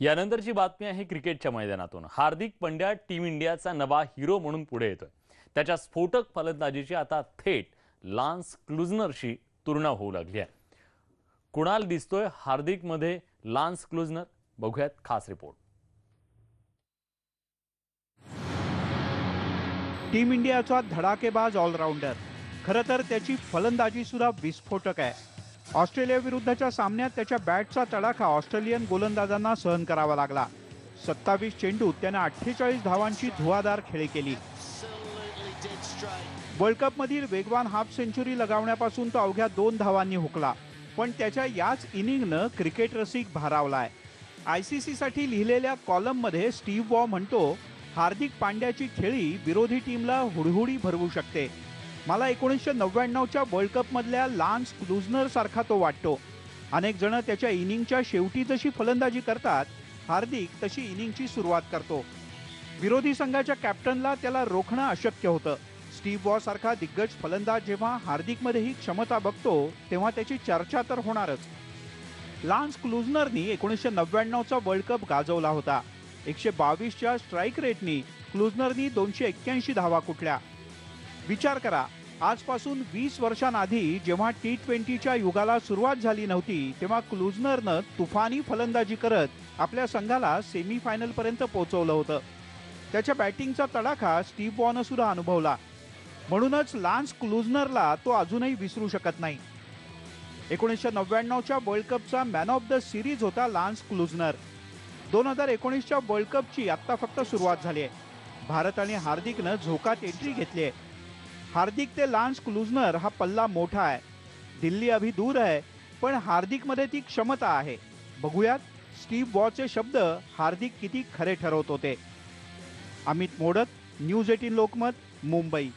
यानंतरची बातमी आहे क्रिकेटच्या मैदानातून. हार्दिक पंड्या टीम इंडियाचा नवा हिरो म्हणून पुढे येतोय. त्याच्या स्फोटक फलंदाजीची आता थेट लान्स क्लुझनरशी तुलना होऊ लागली आहे. कुणाल दिसतोय हार्दिकमध्ये लान्स क्लुझनर? बघूयात खास रिपोर्ट. टीम इंडियाचा धडाकेबाज ऑलराऊंडर. खरं तर त्याची फलंदाजी सुद्धा विस्फोटक आहे. ऑस्ट्रेलिया विरुद्धच्या सामन्यात त्याच्या बॅटचा तडाखा ऑस्ट्रेलियन गोलंदाजांना सहन करावा लागला. सत्तावीस चेंडूत त्यानं अठ्ठेचाळीस धावांची धुवाधार खेळी केली. वर्ल्ड कपमधील वेगवान हाफ सेंचुरी लगावण्यापासून तो अवघ्या दोन धावांनी हुकला. पण त्याच्या याच इनिंगनं क्रिकेट रसिक भारावलाय. आय सी सीसाठी लिहिलेल्या कॉलममध्ये स्टीव्ह वॉ म्हणतो हार्दिक पांड्याची खेळी विरोधी टीमला हुडहुडी भरवू शकते. मला एकोणीसशे नव्याण्णवच्या वर्ल्ड कपमधल्या लान्स क्लुझनरसारखा तो वाटतो. अनेक जण त्याच्या इनिंगच्या शेवटी जशी फलंदाजी करतात हार्दिक तशी इनिंगची सुरुवात करतो. विरोधी संघाच्या कॅप्टनला त्याला रोखणं अशक्य होतं. स्टीव्ह वॉ सारखा दिग्गज फलंदाज जेव्हा हार्दिकमध्ये ही क्षमता बघतो तेव्हा त्याची चर्चा तर होणारच. लान्स क्लुझनरनी एकोणीसशे नव्याण्णवचा वर्ल्ड कप गाजवला होता. एकशे बावीसच्या स्ट्राईक रेटनी क्लुझनरनी दोनशे एक्क्याऐंशी धावा कुठल्या? विचार करा. आजपासून वीस वर्षांआधी जेव्हा टी ट्वेंटीच्या युगाला सुरुवात झाली नव्हती तेव्हा क्लुझनरनं तुफानी फलंदाजी करत आपल्या संघाला सेमीफायनलपर्यंत पोहोचवलं होतं. त्याच्या बॅटिंगचा तडाखा स्टीव्ह वॉनं सुद्धा अनुभवला. म्हणूनच लान्स क्लुझनरला तो अजूनही विसरू शकत नाही. एकोणीसशे नव्याण्णवच्या वर्ल्ड कपचा मॅन ऑफ द सिरीज होता लान्स क्लुझनर. दोन हजार एकोणीसच्या वर्ल्ड कपची आत्ता फक्त सुरुवात झाली आहे. भारत आणि हार्दिकनं झोकात एंट्री घेतली आहे. हार्दिक ते लान्स क्लुझनर हा पल्ला मोठा आहे. दिल्ली अभि दूर आहे पण हार्दिकमध्ये ती क्षमता आहे. बघूयात स्टीव्ह वॉचे शब्द हार्दिक किती खरे ठरवत होते. Amit Modak news eighteen Lokmat Mumbai.